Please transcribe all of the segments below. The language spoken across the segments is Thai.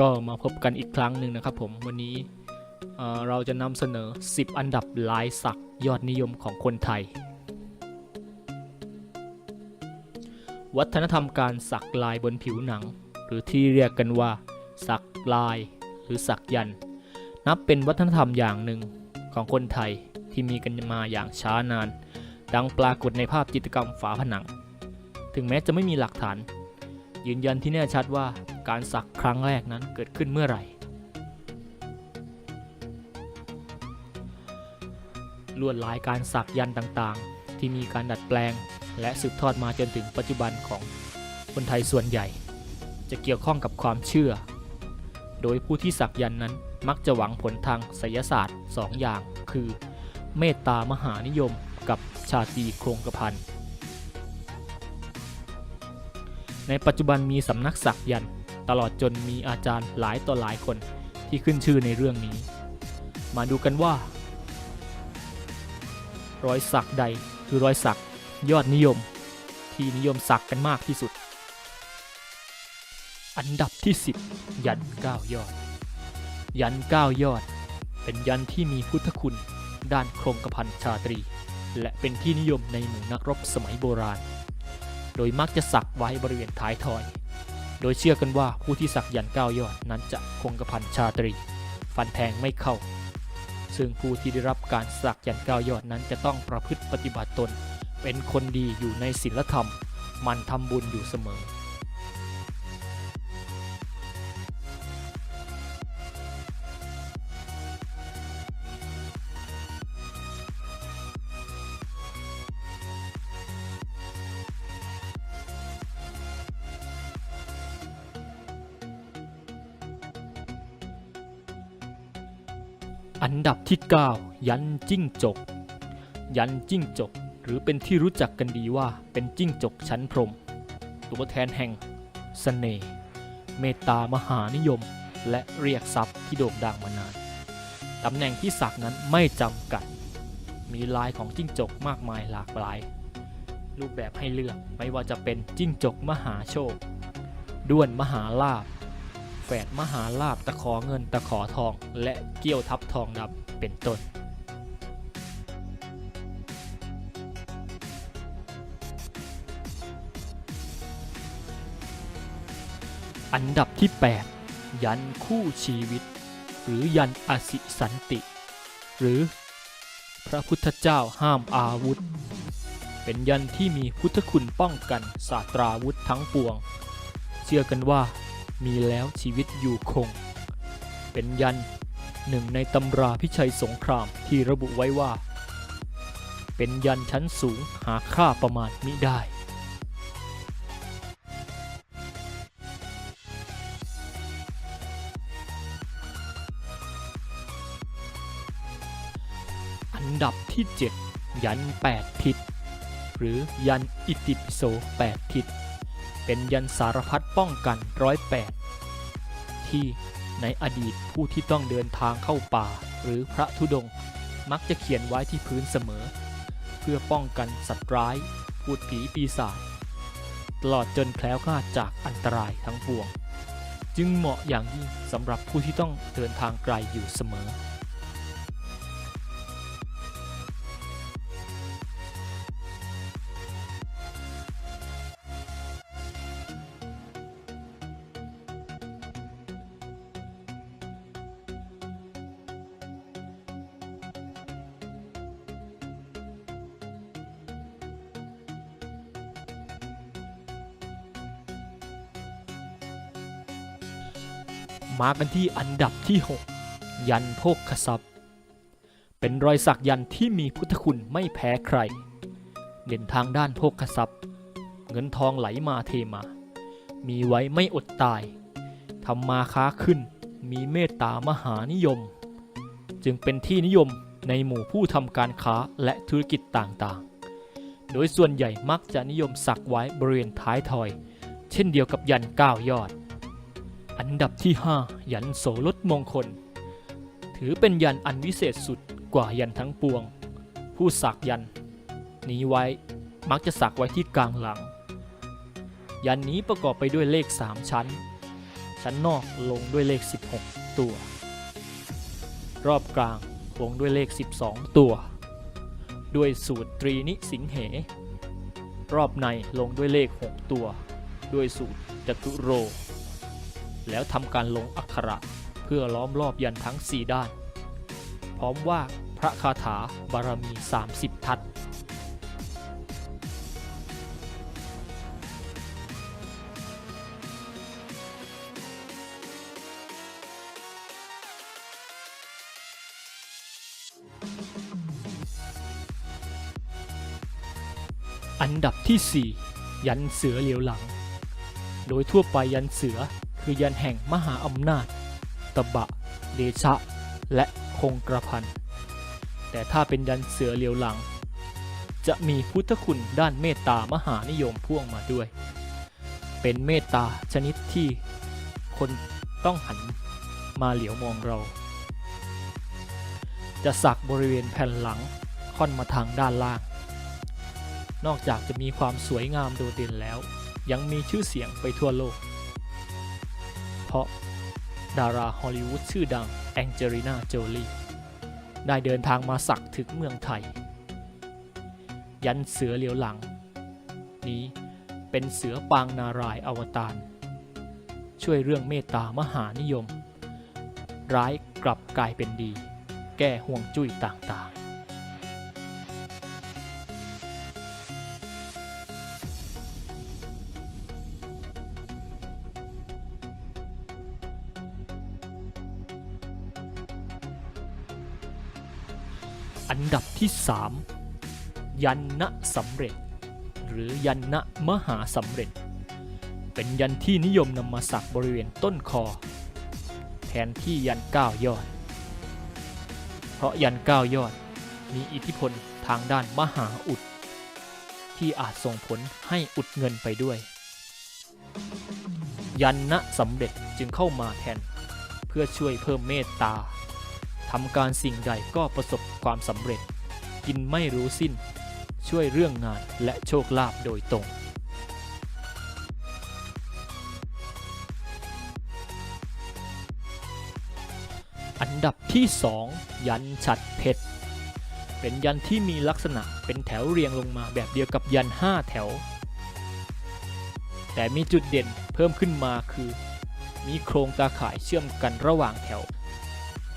ก็มาพบกันอีกครั้งหนึ่งนะครับผมวันนี้เเราจะนำเสนอ 10 อันดับลายสักยอดนิยมของคนไทย วัฒนธรรมการสักลายบนผิวหนัง หรือที่เรียกกันว่า สักลาย หรือสักยัน นับเป็นวัฒนธรรมอย่างหนึ่งของคนไทยที่มีกันมาอย่างช้านาน ดังปรากฏในภาพจิตรกรรมฝาผนัง ถึงแม้จะไม่มีหลักฐาน ยืนยันที่แน่ชัดว่า การสักครั้งแรกนั้นเกิดขึ้นเมื่อไหร่ ลวดลายการสักยันต์ต่างๆ ที่มีการดัดแปลง และสืบทอดมาจนถึงปัจจุบันของคนไทยส่วนใหญ่ จะเกี่ยวข้องกับความเชื่อ โดยผู้ที่สักยันต์นั้นมักจะหวังผลทางไสยศาสตร์2ออย่าง คือ เมตตามหานิยมกับชาตีโครงกระพันในปัจจุบันมีสำนักสักยันต์ ตลอดจนมีอาจารย์หลายต่อหลายคนที่ขึ้นชื่อในเรื่องนี้ มาดูกันว่า รอยสักใดคือรอยสักยอดนิยม ที่นิยมสักกันมากที่สุด อันดับที่ 10 ยันเก้ายอด ยันเก้ายอด เป็นยันที่มีพุทธคุณด้านโครงกระพันชาตรี และเป็นที่นิยมในหมู่นักรบสมัยโบราณ โดยมักจะสักไว้บริเวณท้ายทอย โดยเชื่อกันว่าผู้ที่สักยันเก้ายอดนั้นจะคงกระพันชาตรี ฟันแทงไม่เข้า ซึ่งผู้ที่ได้รับการสักยันเก้ายอดนั้นจะต้องประพฤติปฏิบัติตน เป็นคนดีอยู่ในศีลธรรม มันทำบุญอยู่เสมอ อันดับที่ 9 ยันจิ้งจก ยันจิ้งจก หรือเป็นที่รู้จักกันดีว่าเป็นจิ้งจกชั้นพรม ตัวแทนแห่งสเสน่ห์เมตตามหานิยม และเรียกทรัพย์ที่โด่งดังมานานตำแหน่งที่สักนั้นไม่จำกัด มีลายของจิ้งจกมากมายหลากหลาย รูปแบบให้เลือกไม่ว่าจะเป็นจิ้งจกมหาโชค ด้วนมหาลาภ แฝดมหาลาบตะขอเงินตะขอทอง และเกี้ยวทับทองดำเป็นต้นอันดับที่ 8 ยันคู่ชีวิต หรือยันอสิสันติ หรือ พระพุทธเจ้าห้ามอาวุธ เป็นยันที่มีพุทธคุณป้องกันศาสตราวุธทั้งปวง เชื่อกันว่า มีแล้วชีวิตอยู่คง เป็นยันหนึ่งในตำราพิชัยสงครามที่ระบุไว้ว่า เป็นยันชั้นสูงหาค่าประมาณมิได้ อันดับที่ 7 ยัน 8 ทิศ หรือยันอิติปิโส 8 ทิศ เป็นยันสารพัดป้องกันร้อยแปดที่ในอดีตผู้ที่ต้องเดินทางเข้าป่า หรือพระธุดงมักจะเขียนไว้ที่พื้นเสมอ เพื่อป้องกันสัตว์ร้ายพูดผีปีศาจตลอดจนแคล้วคลาดจากอันตรายทั้งปวง จึงเหมาะอย่างยิ่งสำหรับผู้ที่ต้องเดินทางไกลอยู่เสมอ มากันที่อันดับที่ 6 ยันโภคทรัพย์ เป็นรอยสักยันที่มีพุทธคุณไม่แพ้ใคร เด่นทางด้านโภคทรัพย์ เงินทองไหลมาเทมา มีไว้ไม่อดตายทำมาค้าขึ้น มีเมตตามหานิยม จึงเป็นที่นิยมในหมู่ผู้ทำการค้าและธุรกิจต่างๆ โดยส่วนใหญ่มักจะนิยมสักไว้บริเวณท้ายทอย เช่นเดียวกับยันเก้ายอด อันดับที่ 5 ยันโสรถมงคล ถือเป็นยันอันวิเศษสุดกว่ายันทั้งปวง ผู้สักยัน นี้ไว้มักจะสักไว้ที่กลางหลัง ยันนี้ประกอบไปด้วยเลข 3 ชั้น ชั้นนอกลงด้วยเลข 16 ตัว รอบกลางลงด้วยเลข 12 ตัว ด้วยสูตรตรีนิสิงเห รอบในลงด้วยเลข 6 ตัว ด้วยสูตรจตุโร แล้วทำการลงอักขระเพื่อล้อมรอบยันทั้ง 4 ด้าน พร้อมว่าพระคาถาบารมี 30 ทัศอันดับที่ 4 ยันเสือเหลียวหลัง โดยทั่วไปยันเสือ คือยันแห่งมหาอำนาจ ตบะเดชะ และคงกระพัน แต่ถ้าเป็นยันเสือเหลียวหลัง จะมีพุทธคุณด้านเมตตามหานิยมพ่วงมาด้วย เป็นเมตตาชนิดที่คนต้องหันมาเหลียวมองเรา จะสักบริเวณแผ่นหลังค่อนมาทางด้านล่าง นอกจากจะมีความสวยงามโดดเด่นแล้ว ยังมีชื่อเสียงไปทั่วโลก พาะ ดาราฮอลลีวูดชื่อดังแองเจลิน่าโจลีได้เดินทางมาสักถึงเมืองไทย ยันเสือเหลียวหลัง นี้เป็นเสือปางนารายอวตาร ช่วยเรื่องเมตตามหานิยม ร้ายกลับกลายเป็นดี แก้ห่วงจุ้ยต่างๆ ดับที่ 3 ยันนะสำเร็จ หรือยันนะมหาสำเร็จ เป็นยันที่นิยมนำมาสักบริเวณต้นคอ แทนที่ยันเก้ายอด เพราะยันเก้ายอดมีอิทธิพลทางด้านมหาอุด ที่อาจส่งผลให้อุดเงินไปด้วย ยันนะสำเร็จจึงเข้ามาแทน เพื่อช่วยเพิ่มเมตตา ทำการสิ่งใดก็ประสบความสำเร็จ กินไม่รู้สิ้น ช่วยเรื่องงานและโชคลาภโดยตรง อันดับที่ 2 ยันฉัดเพชรเป็นยันที่มีลักษณะเป็นแถวเรียงลงมาแบบเดียวกับยัน 5 แถว แต่มีจุดเด่นเพิ่มขึ้นมาคือ มีโครงตาข่ายเชื่อมกันระหว่างแถว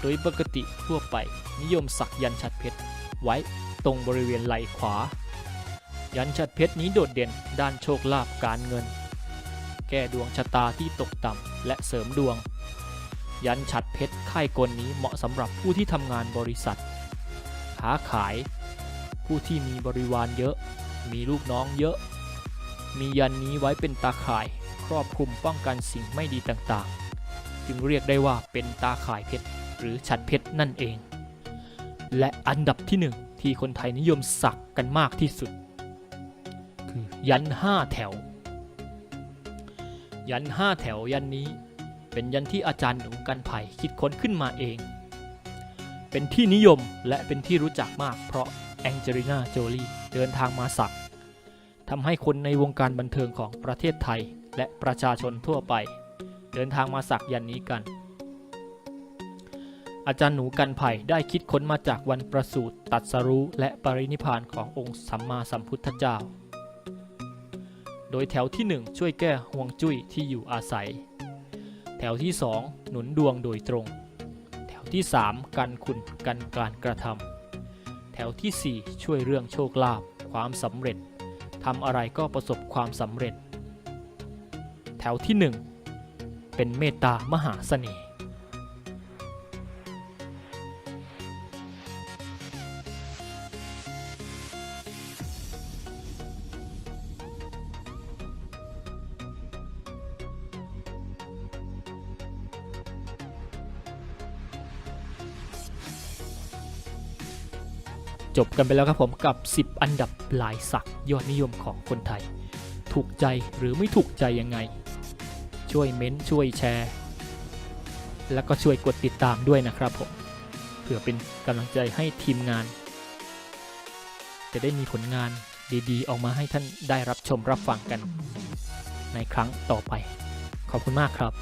โดยปกติทั่วไปนิยมสักยันฉัดเพชรไว้ตรงบริเวณไหล่ขวา ยันฉัดเพชรนี้โดดเด่นด้านโชคลาภการเงิน แก้ดวงชะตาที่ตกต่ำและเสริมดวง ยันฉัดเพชรค่ายกลนี้เหมาะสำหรับผู้ที่ทำงานบริษัทค้าขาย ผู้ที่มีบริวารเยอะ มีลูกน้องเยอะ มียันนี้ไว้เป็นตาข่ายครอบคลุมป้องกันสิ่งไม่ดีต่างๆ จึงเรียกได้ว่าเป็นตาข่ายเพชร หรือฉัดเพชรนั่นเอง และอันดับที่หนึ่งที่คนไทยนิยมสักกันมากที่สุด คือยันห้าแถว ยันห้าแถวยันนี้เป็นยันที่อาจารย์หนูกันไผ่คิดค้นขึ้นมาเอง เป็นที่นิยมและเป็นที่รู้จักมากเพราะแองเจลิน่าโจลีเดินทางมาสักทำให้คนในวงการบันเทิงของประเทศไทยและประชาชนทั่วไป เดินทางมาสักยันนี้กัน อาจารย์หนูกันไผ่ได้คิดค้นมาจากวันประสูติตัดสรู้และปรินิพานขององค์สัมมาสัมพุทธเจ้า โดยแถวที่ 1 ช่วยแก้ห่วงจุ้ยที่อยู่อาศัย แถวที่ 2 หนุนดวงโดยตรง แถวที่ 3 กันคุณกันการกระทำแถวทีสี่ 4 ช่วยเรื่องโชคลาภความสำเร็จทำอะไรก็ประสบความสำเร็จ แถวที่ 1 เป็นเมตตามหาเสน่ห์ จบกันไปแล้วครับผมกับ 10 อันดับลายสักยอดนิยมของคนไทย ถูกใจหรือไม่ถูกใจยังไง ช่วยเม้นช่วยแชร์ แล้วก็ช่วยกดติดตามด้วยนะครับผมเพื่อเป็นกำลังใจให้ทีมงาน จะได้มีผลงานดีๆ ออกมาให้ท่านได้รับชมรับฟังกัน ในครั้งต่อไป ขอบคุณมากครับ